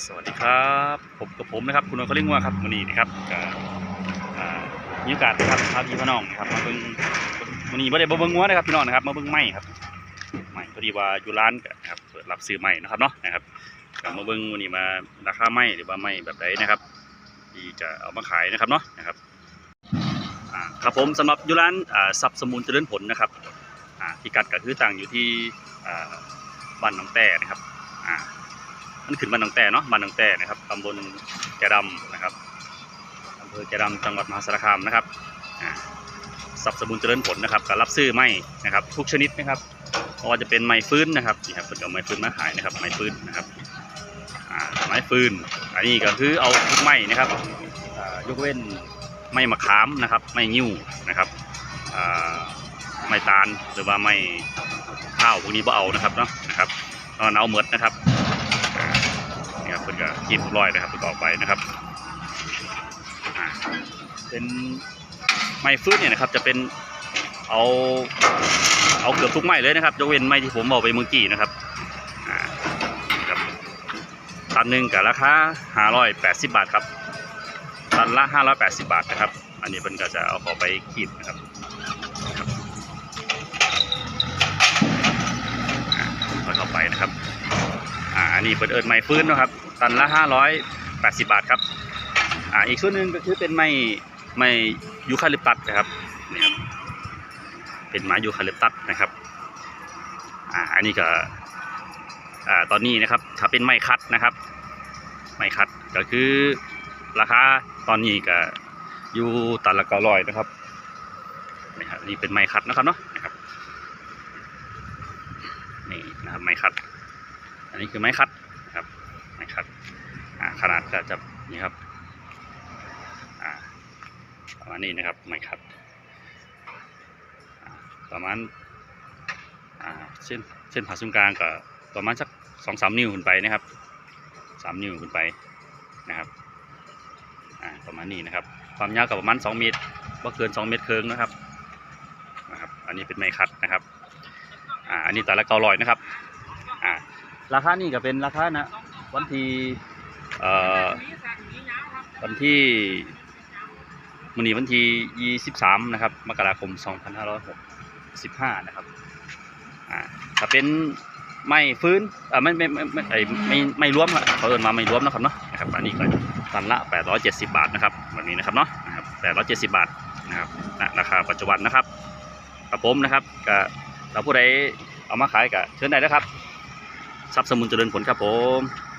สวัสดีครับผมกับผมนะครับคุณนนท์เขาเรียกว่าครับวันนี้นะครับอ่ามีโอกาสนะครับพาพี่พี่น้องนะครับมาเบิ่งวันนี้ไม่ได้มาเบิ่งงัวนะครับพี่น้องนะครับมาเบิ่งไม้ครับไม้พอดีว่าอยู่ร้านนะครับเปิดรับซื้อไม้นะครับเนาะนะครับมาเบิ่งวันนี้มาราคาไม้หรือว่าไม้แบบใดนนะครับที่จะเอามาขายนะครับเนาะนะครับอ่าครับผมสำหรับอยู่ร้านอ่าซับสมุนเจริญผลนะครับอ่าพิกัดก็คือตั้งอยู่ที่อ่าบ้านหนองแต่นะครับอ่า มันขึ้นบ้านหนองแต่เนาะบ้านหนองแต่นะครับตำบลแกดำนะครับอำเภอแกดำจังหวัดมหาสารคามนะครับสับสมุนเจริญผลนะครับก็รับซื้อไม้นะครับทุกชนิดนะครับไม่ว่าจะเป็นไม้ฟื้นนะครับนี่ครับเป็นเอาไม้ฟื้นมาขายนะครับไม้ฟื้นนะครับไม้ฟื้นอันนี้ก็คือเอาทุกไม้นะครับยกเว้นไม้มะขามนะครับไม้งิ้วนะครับไม้ตาลหรือว่าไม้ข้าวพวกนี้บ่เอานะครับเนาะนะครับตอนเอาเมดนะครับ เพิ่นก็กินร้อยนะครับต่อไปนะครับเป็นไม้ฟื้นเนี่ยนะครับจะเป็นเอาเอาเกือบทุกไม้เลยนะครับยกเว้นไม้ที่ผมบอกไปเมื่อกี้นะครับตันหนึ่งกับราคา580บาทครับตันละ580บาทนะครับ อันนี้เพิ่นก็จะเอาข้าไปขีดนะครับครับอ่าเอาเข้าไปนะครับ อ่าอั นนี้เปิดเอิญไม้ฟื้นนะครับ ตันละห้าร้อยแปดสิบาทครับ อ่าอีกส่วนหนึ่งก็คือเป็นไม้ไม้ยูคาลิปตัสนะครับนี่ครับเป็นไม้ยูคาลิปตัสนะครับ อ่าอันนี้ก็อ่าตอนนี้นะครับถ้าเป็นไม้คัดนะครับ ไม้คัดก็คือราคาตอนนี้ก็อยู่ตันละเก้าร้อยนะครับนี่ครับนี่เป็นไม้คัดนะครับเนาะนะครับนี่นะครับไม้คัด อันนี้คือไม้คัดนะครับไม้คัดขนาดก็จะนี่ครับประมาณนี้นะครับไม้คัดประมาณเส้นเส้นผ่าศูนย์กลางก็ประมาณสักสองสามนิ้วขึ้นไปนะครับสามนิ้วขึ้นไปนะครับประมาณนี้นะครับ ความยาวก็ประมาณสองเมตรว่าเกินสองเมตรเคิงนะครับนะครับ อันนี้เป็นไม้คัดนะครับอ่าอันนี้แต่ละเก้าร้อยนะครับ ราคานี่ก็เป็นราคานะวันที่เอ่อวันที่มันนี้วันที่23นะครับมกราคม 2565นะครับอ่าถ้าเป็นไม่ฟื้นอ่าไม่ไม่ไม่ไม่ไอไม่ไม่รวมครับเขาเอินมาไม่รวมนะครับเนาะนะครับอันนี้ก็ตันละ 870 บาทนะครับแบบนี้นะครับเนาะนะครับ870 บาทนะครับณราคาปัจจุบันนะครับกับผมนะครับก็ถ้าผู้ใดเอามาขายก็เชิญได้นะครับ ทรัพย์สมุนเจริญผลครับผม